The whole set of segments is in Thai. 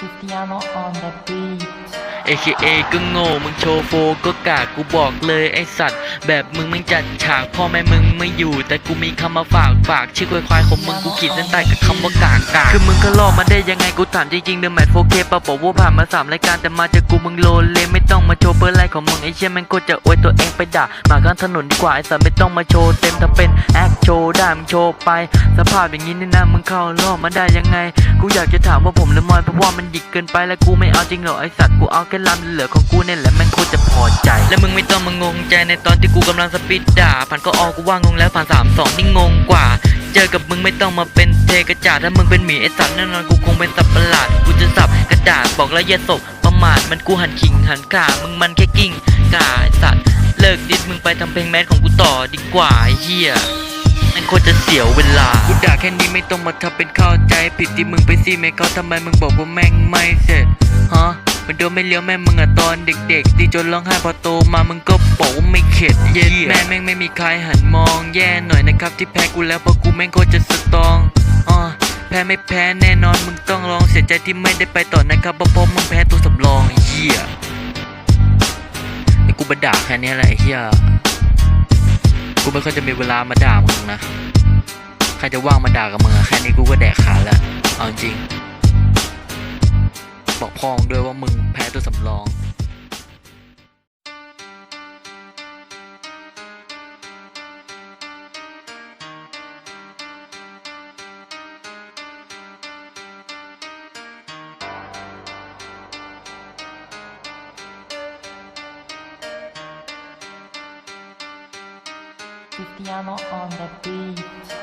Cristiano on the beat AKA ก็โง่มึงโชว์โฟก็กากกูบอกเลยไอสัตว์ แบบมึงไม่จัดฉากพ่อแม่มึงไม่อยู่ แต่กูมีคำมาฝากฝากชื่อควายควายของมึงกูขีดเส้นใต้กับคำว่ากากกากคือมึงก็ล่อมาได้ยังไงกูถามจริงๆเดอะแมทโฟเคปะบอกว่าผ่านมาสามรายการแต่มาเจอกูมึงโลเลไม่ต้องมาโชว์เบอร์ไลของมึงไอเชี่ยแม่งโคตรจะอวยตัวเองไปด่ามากลางถนนดีกว่าไอสัตว์ไม่ต้องมาโชว์เต็มถ้าเป็นแอคโชว์ได้มึงโชว์ไป สภาพอย่างนี้นี่นะมึงเข้ารอบมาได้ยังไง กูอยากจะถามว่าผมละมอยเพราะว่ามันหยิกเกินไปและกูไม่เอาจริงหรอไอสัตว์กูเอาแค่ลำเหลือของกูเนี่ยแหละแม่งโคตรจะพอใจ และมึงไม่ต้องมางงใจในตอนที่กูกำลังสปีดด่าผ่านก็ออกกูว่างงแล้วผ่านสามสองนี่งงกว่า เจอกับมึงไม่ต้องมาเป็นเทกระจาดถ้ามึงเป็นหมีไอสัตว์แน่นอนกูคงเป็นสัตว์ประหลาดกูจะสับกระดาษบอกแล้วอย่าสบประมาทมันกูหันขิงหันขามึงมันแค่กิ้งกาไอสัตว์เลิกดิสมึงไปทำเพลงแมสของกูต่อดีกว่าเหี้ยมันควรจะเสียวเวลากูด่าแค่นี้ไม่ต้องมาทำเป็นเข้าใจ ผิดที่มึงไปซีไม่เขาทำไมมึงบอกว่าแม่งไม่เสร็จฮะ มันโดนไม่เลี้ยวแม่มึงอะตอนเด็ก ๆ ดีจนร้องไห้พอโตมามึงก็บอกว่าไม่เข็ดเย็นแม่แม่งไม่มีใครหันมอง แย่หน่อยนะครับที่แพ้กูแล้วเพราะกูแม่งโคตรจะสตรองอ๋อแพ้ไม่แพ้แน่นอนมึงต้องลองเสียใจที่ไม่ได้ไปต่อนะครับเพราะเพราะมึงแพ้ตัวสำรองไอ้เหี้ยไอ้กูบด่าแค่เนี้ยแหละไอ้เหี้ยกูไม่ค่อยจะมีเวลามาด่ามึงนะใครจะว่างมาด่ากับมึงอะแค่นี้กูก็แดกขาดแล้วเอาจริง บอกพ่อมึงด้วยว่ามึงแพ้ตัวสำรอง Piano on the beat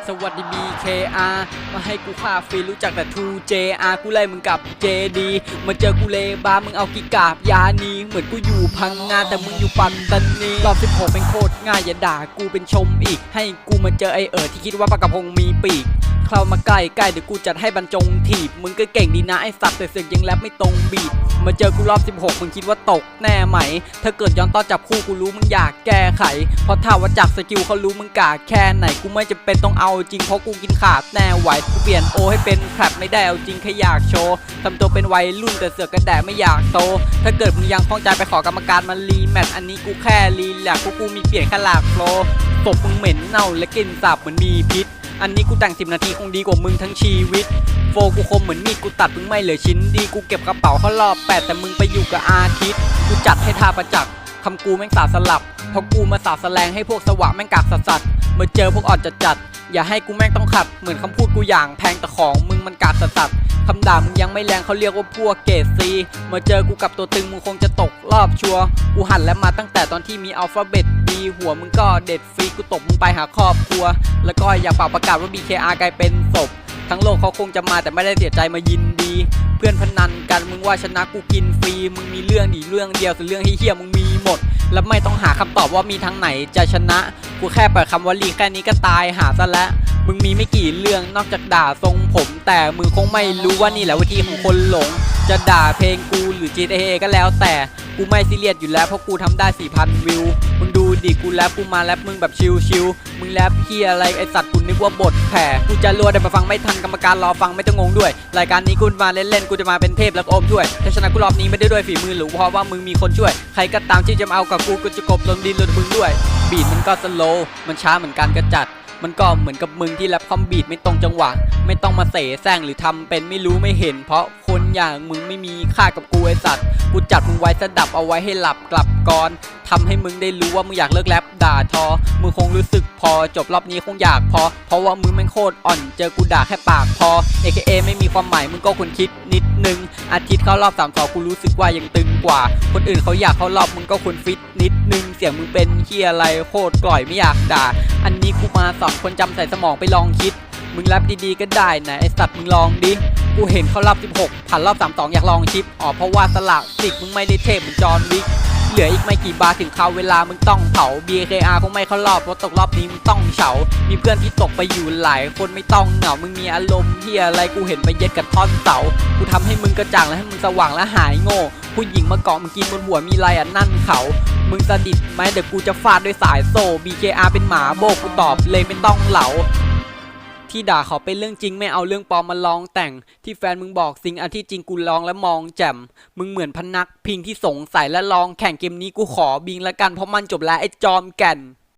สวัสดี BKR มาให้กูฆ่าฟรีรู้จักแต่ 2JR กูไล่มึงกับ JD มาเจอกูเลบามึงเอากีกาบยานีเหมือนกูอยู่พังงาแต่มึงอยู่ปัตตานีรอบ16เป็นโคตรง่ายอย่าด่ากูเป็นชมอีก ให้กูมาเจอไอเอิร์ที่คิดว่าปากกระพงมีปีก เข้ามาใกล้ใกล้เดี๋ยวกูจัดให้บรรจงถีบ มึงก็เก่งดีนะไอสัตว์แต่เสือกยังแรปไม่ตรงบีทมาเจอกูรอบ 16 มึงคิดว่าตกแน่ไหม ถ้าเกิดย้อนต้อนจับคู่กูรู้มึงอยากแก้ไข เพราะถ้าว่าจากสกิลเขารู้มึงกาแค่ไหน กูไม่จะเป็นต้องเอาจริงเพราะกูกินขาดแน่ไหว กูเปลี่ยนโอให้เป็นแคลบไม่ได้เอาจริงแค่อยากโชว์ทำตัวเป็นวัยรุ่นแต่เสือกกระแดะไม่อยากโต ถ้าเกิดมึงยังคล่องใจไปขอกรรมการมารีแมตช์อันนี้กูแค่รีแลกซ์พวกกูมีเปลี่ยนแค่หลากโฟลศพมึงเหม็นเน่าและกลิ่นสาบเหมือนมีพิษ อันนี้กูแต่งสิบนาทีคงดีกว่ามึงทั้งชีวิต โฟกูคมเหมือนมีดกูตัดมึงไม่เหลือชิ้นดีกูเก็บกระเป๋าเขารอบแปดแต่มึงไปอยู่กับอาทิตย์กูจัดให้ทาประจักษ์คำกูแม่งสาสลับเพราะกูมาสาสแสลงให้พวกสวะแม่งกากสัสสัสเมื่อเจอพวกอ่อนจัดจัด อย่าให้กูแม่งต้องขัด เหมือนคำพูดกูอย่างแพงแต่ของมึงมันกากสัสสคำด่ามึงยังไม่แรงเขาเรียกว่าพวกเกรดซีมาเจอกูกับตัวตึงมึงคงจะตกรอบชัวร์กูหันแล้วมาตั้งแต่ตอนที่มีอัลฟาเบตดีหัวมึงก็เด็ดฟรีกูตบมึงไปหาครอบครัว แล้วก็อยากเป่าประกาศว่า BKR กลายเป็นศพ ทั้งโลกเขาคงจะมาแต่ไม่ได้เสียใจมายินดี เพื่อนพนันกันมึงว่าชนะกูกินฟรีมึงมีเรื่องดีเรื่องเดียวส่วนเรื่องเฮี้ยมึงมีหมด แล้วไม่ต้องหาคำตอบว่ามีทางไหนจะชนะ กูแค่เปิดคำว่าลีแค่นี้ก็ตายหาซะแล้วมึงมีไม่กี่เรื่องนอกจากด่าทรงผม แต่มึงคงไม่รู้ว่านี่แหละวิธีของคนหลง จะด่าเพลงกูหรือ GTA ก็แล้วแต่ กูไม่ซีเรียสอยู่แล้วเพราะกูทำได้4,000วิว มึงดูดิกูแรปกูมาแรปมึงแบบชิลๆมึงแรปเฮียอะไรไอสัตว์กูนึกว่าบทแผ่กูจะรัวแต่มาฟังไม่ทันกรรมการรอฟังไม่ต้องงงด้วย รายการนี้กูมาเล่นๆกูจะมาเป็นเทพแล้วก็อมด้วยถ้าชนะกูรอบนี้ไม่ได้ด้วยฝีมือหรือเพราะว่ามึงมีคนช่วย ใครก็ตามที่จะมาเอากับกูกูจะกบลนดินลนมึงด้วย บีทมันก็สโลว์มันช้าเหมือนการกระจัด มันก็เหมือนกับมึงที่แรปคอมบีทไม่ตรงจังหวะ ไม่ต้องมาเสแสร้งหรือทำเป็นไม่รู้ไม่เห็น เพราะคนอย่างมึงไม่มีค่ากับกูไอสัตว์กูจัดมึงไว้สดับเอาไว้ให้หลับกลับก่อนทำให้มึงได้รู้ว่ามึงอยากเลิกแรปด่าทอ มึงคงรู้สึกพอจบรอบนี้คงอยากพอ เพราะว่ามึงแม่งโคตรอ่อน เจอกูด่าแค่ปากพอ AKA ไม่มีความหมายมึงก็ควรคิดนิด นึง อาทิตย์เข้ารอบสามสองกูรู้สึกว่ายังตึงกว่า คนอื่นเขาอยากเข้ารอบมึงก็ควรฟิตนิดนึง เสียงมึงเป็นเฮียอะไรโคตรกล่อยไม่อยากด่า อันนี้กูมาสอนคนจำใส่สมองไปลองคิด มึงรับดีๆก็ได้นะไอสัตว์มึงลองดิกูเห็นเขารอบ 16 ผ่านรอบ 32 อยากลองชิป อ๋อ เพราะว่าสละสิกมึงไม่ได้เทพเหมือนจอห์นวิก เหลืออีกไม่กี่บาร์ถึงเขาวเวลามึงต้องเผา BKR คงไม่เข้ารอบเพราะตกรอบนี้มึงต้องเฉา มีเพื่อนที่ตกไปอยู่หลายคนไม่ต้องเหงา มึงมีอารมณ์ที่อะไรกูเห็นไปเย็ดกับท่อนเสา กูทำให้มึงกระจ่างและให้มึงสว่างและหายโง่ ผู้หญิงมาเกาะมึงกินบนหัวมีไรอะนั่นเขา มึงสดิดไหมเดี๋ยวกูจะฟาดด้วยสายโซ่ BKR เป็นหมาโบกกูตอบเลยไม่ต้องเหลา ที่ด่าเขาเป็นเรื่องจริงไม่เอาเรื่องปลอมมาลองแต่ง ที่แฟนมึงบอกสิ่งอันที่จริงกูลองและมองแจ่มมึงเหมือนพนักพิงที่สงสัยและลองแข่งเกมนี้กูขอบิงละกันเพราะมันจบแล้วไอ้จอมแก่น